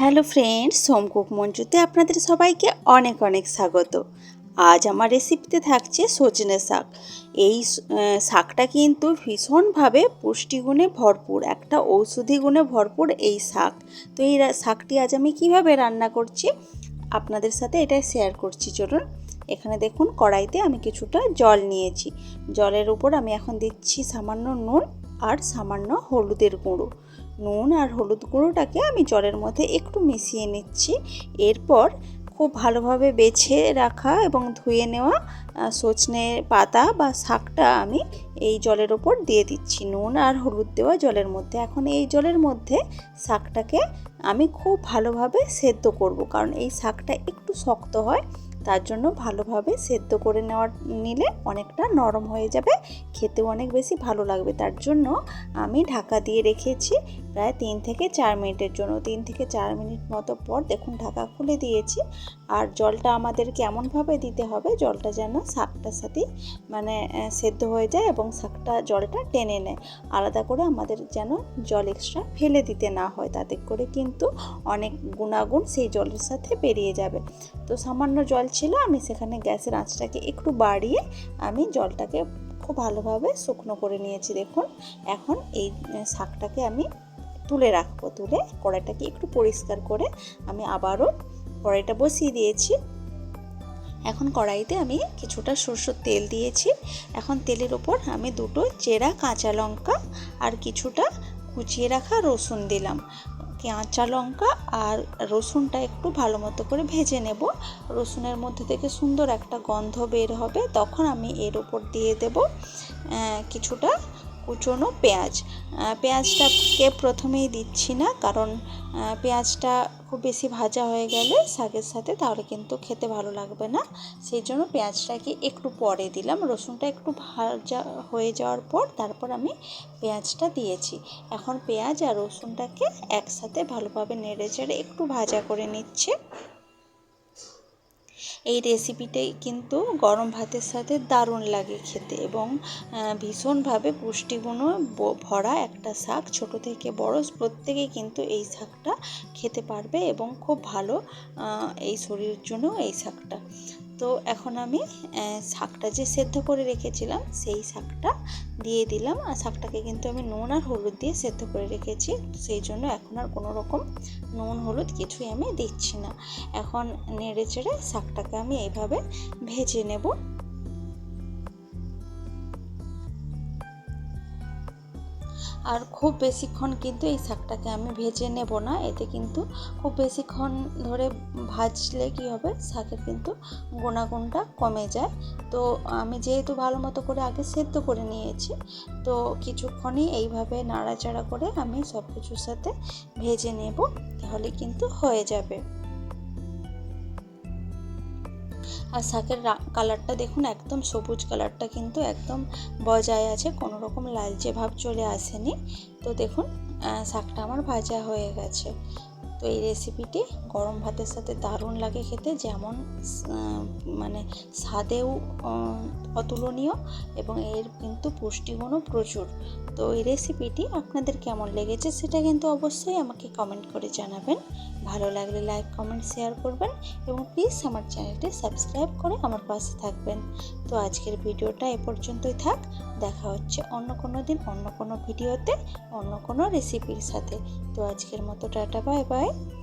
Hello friends সোমকুক মঞ্চুতে আপনাদের সবাইকে অনেক অনেক স্বাগত। আজ আমার রেসিপিতে থাকছে সজনে শাক। এই শাকটা কিন্তু ভীষণভাবে পুষ্টিগুণে ভরপুর, একটা ঔষধি গুণে ভরপুর এই শাক। তো এই শাকটি আজ আমি কীভাবে রান্না করছি আপনাদের সাথে এটা শেয়ার করছি। চলুন, এখানে দেখুন কড়াইতে আমি কিছুটা জল নিয়েছি। জলের উপর আমি এখন দিচ্ছি সামান্য নুন আর সামান্য হলুদের গুঁড়ো। নুন আর হলুদ গুঁড়োটাকে আমি জলের মধ্যে একটু মিশিয়ে নিচ্ছি। এরপর খুব ভালোভাবে বেছে রাখা এবং ধুয়ে নেওয়া সজনে পাতা বা শাকটা আমি এই জলের ওপর দিয়ে দিচ্ছি। নুন আর হলুদ দেওয়া জলের মধ্যে। এখন এই জলের মধ্যে শাকটাকে আমি খুব ভালোভাবে সেদ্ধ করব। কারণ এই শাকটা একটু শক্ত হয়, তার জন্য ভালোভাবে সেদ্ধ করে নেওয়া নিলে অনেকটা নরম হয়ে যাবে। খেতেও অনেক বেশি ভালো লাগবে। তার জন্য আমি ঢাকা দিয়ে রেখেছি প্রায় তিন থেকে চার মিনিটের জন্য, তিন থেকে চার মিনিট মতো পর দেখুন ঢাকা খুলে দিয়েছি। আর জলটা আমাদের কেমনভাবে দিতে হবে, জলটা যেন শাকটার সাথে মানে সেদ্ধ হয়ে যায় এবং শাকটা জলটা টেনে নেয়। আলাদা করে আমাদের যেন জল এক্সট্রা ফেলে দিতে না হয়, তাতে করে কিন্তু অনেক গুণাগুণ সেই জলের সাথে বেরিয়ে যাবে। তো সামান্য জল ছিল, আমি সেখানে গ্যাসের আঁচটাকে একটু বাড়িয়ে আমি জলটাকে খুব ভালোভাবে শুকনো করে নিয়েছি, দেখুন। এখন এই শাকটাকে আমি তুলে রাখব, তুলে কড়াইটাকে একটু পরিষ্কার করে আমি আবারও কড়াইটা বসিয়ে দিয়েছি। এখন কড়াইতে আমি কিছুটা সরষের তেল দিয়েছি। এখন তেলের ওপর আমি দুটো চেরা কাঁচা লঙ্কা আর কিছুটা কুচিয়ে রাখা রসুন দিলাম। কাঁচা লঙ্কা আর রসুনটা একটু ভালো মতো করে ভেজে নেব। রসুনের মধ্যে থেকে সুন্দর একটা গন্ধ বের হবে, তখন আমি এর ওপর দিয়ে দেব কিছুটা কুচনো পেঁয়াজ। পেঁয়াজটাকে প্রথমেই দিচ্ছি না, কারণ পেঁয়াজটা খুব বেশি ভাজা হয়ে গেলে শাকের সাথে তাহলে কিন্তু খেতে ভালো লাগবে না। সেই জন্য পেঁয়াজটাকে একটু পরে দিলাম। রসুনটা একটু ভাজা হয়ে যাওয়ার পর তারপর আমি পেঁয়াজটা দিয়েছি। এখন পেঁয়াজ আর রসুনটাকে একসাথে ভালোভাবে নেড়ে চেড়ে একটু ভাজা করে নিচ্ছে। এই রেসিপিটাই কিন্তু গরম ভাতের সাথে দারুণ লাগে খেতে এবং ভীষণভাবে পুষ্টিগুণ ভরা একটা শাক। ছোট থেকে বড় প্রত্যেকেই কিন্তু এই শাকটা খেতে পারবে এবং খুব ভালো এই শরীরের জন্য এই শাকটা। তো এখন আমি শাকটা যে সেদ্ধ করে রেখেছিলাম, সেই শাকটা দিয়ে দিলাম। আর শাকটাকে কিন্তু আমি নুন আর হলুদ দিয়ে সেদ্ধ করে রেখেছি। সেই জন্য এখন আর কোনো রকম নুন, হলুদ কিছুই আমি দিচ্ছি না। এখন নেড়ে চেড়ে শাকটাকে আমি এইভাবে ভেজে নেব। আর খুব বেশিক্ষণ কিন্তু এই শাকটাকে আমি ভেজে নেব না। এতে কিন্তু খুব বেশিক্ষণ ধরে ভাজলে কি হবে? শাকের কিন্তু গুণাগুণটা কমে যায়। তো আমি যেহেতু ভালো মতো করে আগে সেদ্ধ করে নিয়েছি, তো কিছুক্ষণই এইভাবে নাড়াচাড়া করে আমি সব কিছুর সাথে ভেজে নেব, তাহলে কিন্তু হয়ে যাবে। আর শাকের কালারটা দেখুন, একদম সবুজ কালারটা কিন্তু একদম বজায় আছে, কোনো রকম লালচে ভাব চলে আসেনি। তো দেখুন শাকটা আমার ভাজা হয়ে গেছে। তো এই রেসিপিটি গরম ভাতের সাথে দারুণ লাগে খেতে, যেমন মানে স্বাদেও অতুলনীয় এবং এর কিন্তু পুষ্টিগুণও প্রচুর। তো এই রেসিপিটি আপনাদের কেমন লেগেছে সেটা কিন্তু অবশ্যই আমাকে কমেন্ট করে জানাবেন। ভালো লাগলে লাইক কমেন্ট শেয়ার করবেন এবং প্লিজ আমার চ্যানেলটি সাবস্ক্রাইব করে আমার পাশে থাকবেন। তো আজকের ভিডিওটা এ পর্যন্তই থাক। দেখা হচ্ছে অন্য কোনো দিন অন্য কোনো ভিডিওতে অন্য কোনো রেসিপির সাথে। তো আজকের মতো টাটা বাই বাই 해?